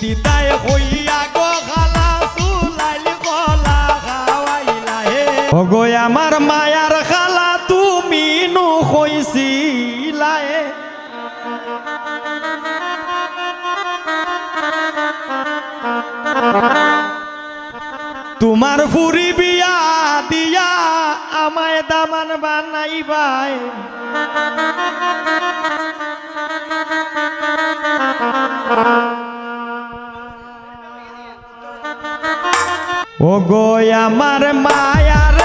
দিতায় হইয়া গো খালা চুলাইল কলা খাওয়াইলা হে। ওগো আমার মায়ার খালা, তুমি নু কইছিলা হে। তোমার ফুরি বিয়া দিয়া আমায় দামান বানাইবাই। ও গো আমার মায়ার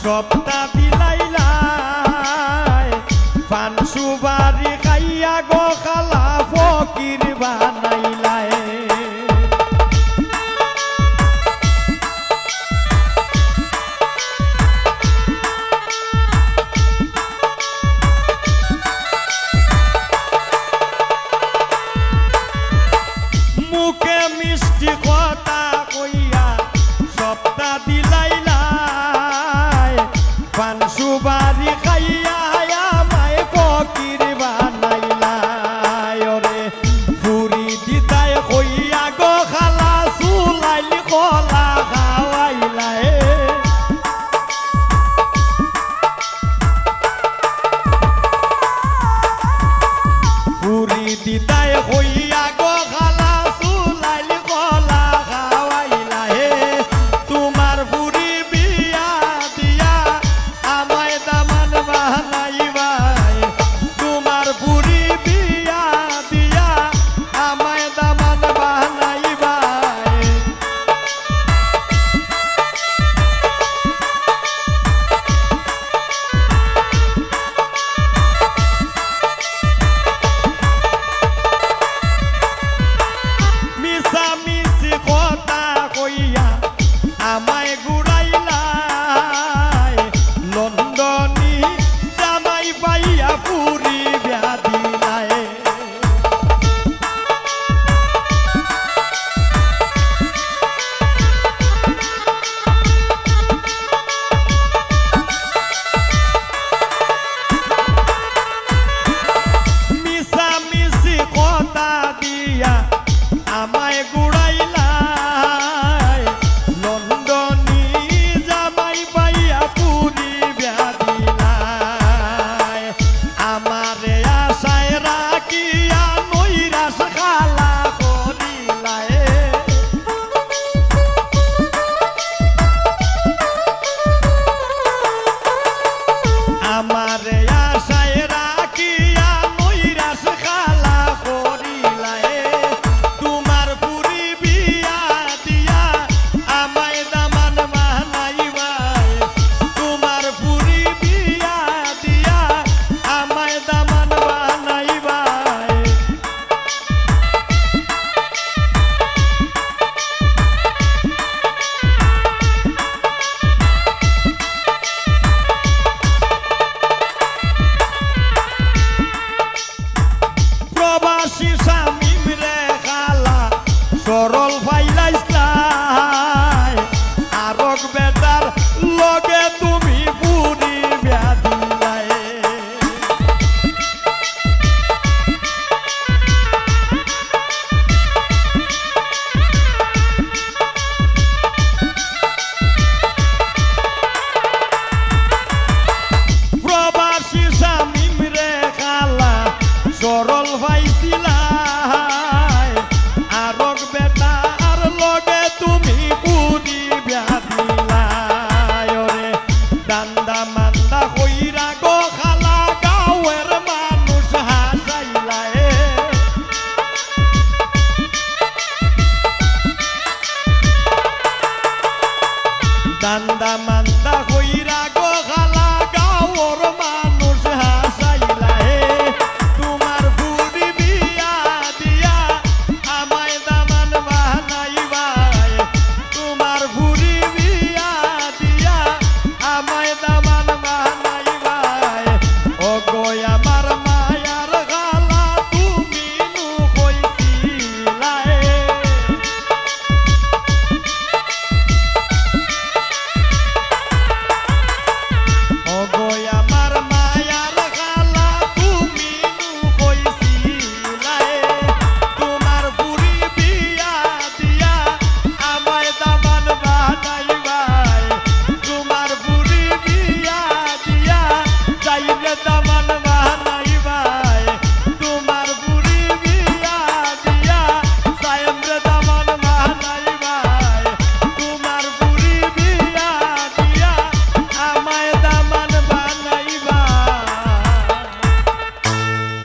সপ্তা সরল ভাই।